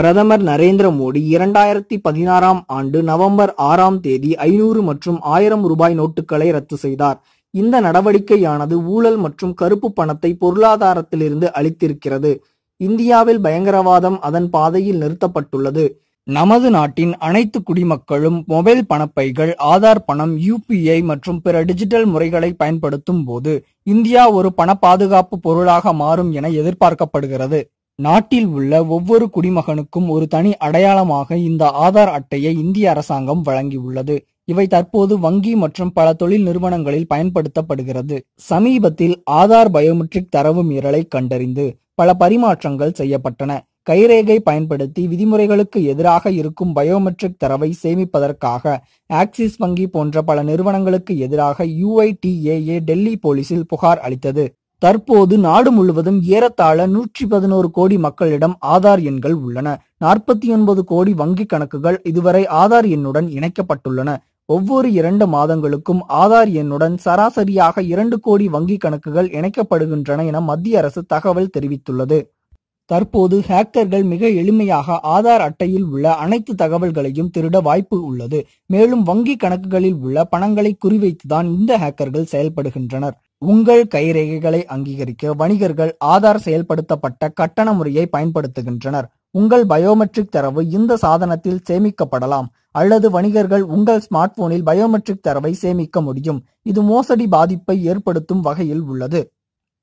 பிரதமர் நரேந்திர மோடி இரண்டாயிரத்தி பதினாறாம் ஆண்டு நவம்பர் ஆறாம் தேதி ஐநூறு மற்றும் ஆயிரம் ரூபாய் நோட்டுகளை ரத்து செய்தார். இந்த நடவடிக்கையானது ஊழல் மற்றும் கருப்பு பணத்தை பொருளாதாரத்திலிருந்து அளித்திருக்கிறது இந்தியாவில் பயங்கரவாதம் அதன் பாதையில் நிறுத்தப்பட்டுள்ளது. நமது நாட்டின் அனைத்து குடிமக்களும் மொபைல் பணப்பைகள் ஆதார் பணம் யூபிஐ மற்றும் பிற டிஜிட்டல் முறைகளை பயன்படுத்தும் போது இந்தியா ஒரு பண பாதுகாப்பு பொருளாக மாறும் என எதிர்பார்க்கப்படுகிறது. நாட்டில் உள்ள ஒவ்வொரு குடிமகனுக்கும் ஒரு தனி அடையாளமாக இந்த ஆதார் அட்டையை இந்திய அரசாங்கம் வழங்கியுள்ளது. இவை தற்போது வங்கி மற்றும் பல தொழில் நிறுவனங்களில் பயன்படுத்தப்படுகிறது. சமீபத்தில் ஆதார் பயோமெட்ரிக் தரவு மீறலை கண்டறிந்து பல பரிமாற்றங்கள் செய்யப்பட்டன. கைரேகை பயன்படுத்தி விதிமுறைகளுக்கு எதிராக இருக்கும் பயோமெட்ரிக் தரவை சேமிப்பதற்காக ஆக்சிஸ் வங்கி போன்ற பல நிறுவனங்களுக்கு எதிராக யுஐடிஏஏ டெல்லி போலீசில் புகார் அளித்தது. தற்போது நாடு முழுவதும் ஏறத்தாழ நூற்றி பதினோரு கோடி மக்களிடம் ஆதார் எண்கள் உள்ளன. நாற்பத்தி ஒன்பது கோடி வங்கிக் கணக்குகள் இதுவரை ஆதார் எண்ணுடன் இணைக்கப்பட்டுள்ளன. ஒவ்வொரு இரண்டு மாதங்களுக்கும் ஆதார் எண்ணுடன் சராசரியாக இரண்டு கோடி வங்கிக் கணக்குகள் இணைக்கப்படுகின்றன என மத்திய அரசு தகவல் தெரிவித்துள்ளது. தற்போது ஹேக்கர்கள் மிக எளிமையாக ஆதார் அட்டையில் உள்ள அனைத்து தகவல்களையும் திருட வாய்ப்பு உள்ளது. மேலும் வங்கி கணக்குகளில் உள்ள பணங்களை குறிவைத்துதான் இந்த ஹேக்கர்கள் செயல்படுகின்றனர். உங்கள் கைரேகைகளை அங்கீகரிக்க வணிகர்கள் ஆதார் செயல்படுத்தப்பட்ட கட்டண முறையை பயன்படுத்துகின்றனர். உங்கள் பயோமெட்ரிக் தரவு இந்த சாதனத்தில் சேமிக்கப்படலாம். அல்லது வணிகர்கள் உங்கள் ஸ்மார்ட் போனில் பயோமெட்ரிக் தரவை சேமிக்க முடியும். இது மோசடி பாதிப்பை ஏற்படுத்தும் வகையில் உள்ளது.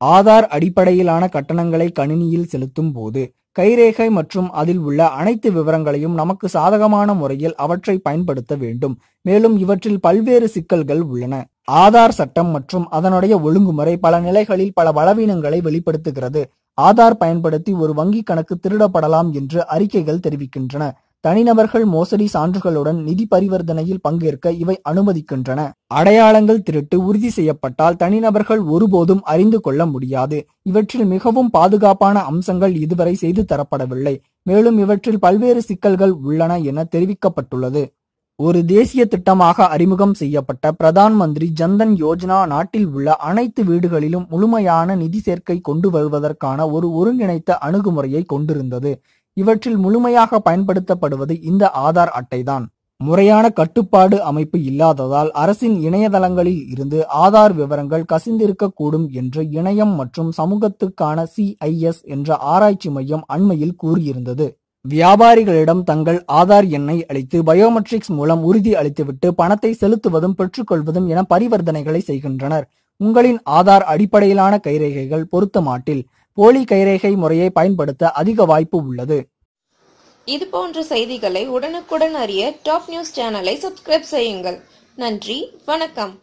ஆதார் அடிப்படையிலான கட்டணங்களை கணினியில் செலுத்தும் போது கைரேகை மற்றும் அதில் உள்ள அனைத்து விவரங்களையும் நமக்கு சாதகமான முறையில் அவற்றை பயன்படுத்த வேண்டும். மேலும் இவற்றில் பல்வேறு சிக்கல்கள் உள்ளன. ஆதார் சட்டம் மற்றும் அதனுடைய ஒழுங்குமுறை பல நிலைகளில் பல பலவீனங்களை வெளிப்படுத்துகிறது. ஆதார் பயன்படுத்தி ஒரு வங்கி கணக்கு திருடப்படலாம் என்று அறிக்கைகள் தெரிவிக்கின்றன. தனிநபர்கள் மோசடி சான்றுகளுடன் நிதி பரிவர்த்தனையில் பங்கேற்க இவை அனுமதிக்கின்றன. அடையாளங்கள் திருட்டு உறுதி செய்யப்பட்டால் தனிநபர்கள் ஒருபோதும் அறிந்து கொள்ள முடியாது. இவற்றில் மிகவும் பாதுகாப்பான அம்சங்கள் இதுவரை செய்து தரப்படவில்லை. மேலும் இவற்றில் பல்வேறு சிக்கல்கள் உள்ளன என தெரிவிக்கப்பட்டுள்ளது. ஒரு தேசிய திட்டமாக அறிமுகம் செய்யப்பட்ட பிரதான் மந்திரி ஜன்தன் யோஜனா நாட்டில் உள்ள அனைத்து வீடுகளிலும் முழுமையான நிதி சேர்க்கை கொண்டு வருவதற்கான ஒரு ஒருங்கிணைத்த அணுகுமுறையை கொண்டிருந்தது. இவற்றில் முழுமையாக பயன்படுத்தப்படுவது இந்த ஆதார் அட்டைதான். முறையான கட்டுப்பாடு அமைப்பு இல்லாததால் அரசின் இணையதளங்களில் இருந்து ஆதார் விவரங்கள் கசிந்திருக்கக்கூடும் என்று இணையம் மற்றும் சமூகத்துக்கான சிஐஎஸ் என்ற ஆராய்ச்சி மையம் அண்மையில் கூறியிருந்தது. வியாபாரிகளிடம் தங்கள் ஆதார் எண்ணை அளித்து பயோமெட்ரிக்ஸ் மூலம் உறுதி அளித்துவிட்டு பணத்தை செலுத்துவதும் பெற்றுக்கொள்வதும் என பரிவர்த்தனைகளை செய்கின்றனர். உங்களின் ஆதார் அடிப்படையிலான கைரேகைகள் பொருத்த மாட்டில் போலி கைரேகை முறையை பயன்படுத்த அதிக வாய்ப்பு உள்ளது. இது போன்ற செய்திகளை உடனுக்குடன் அறிய டாப் நியூஸ் சேனலை சப்ஸ்கிரைப் செய்யுங்கள். நன்றி வணக்கம்.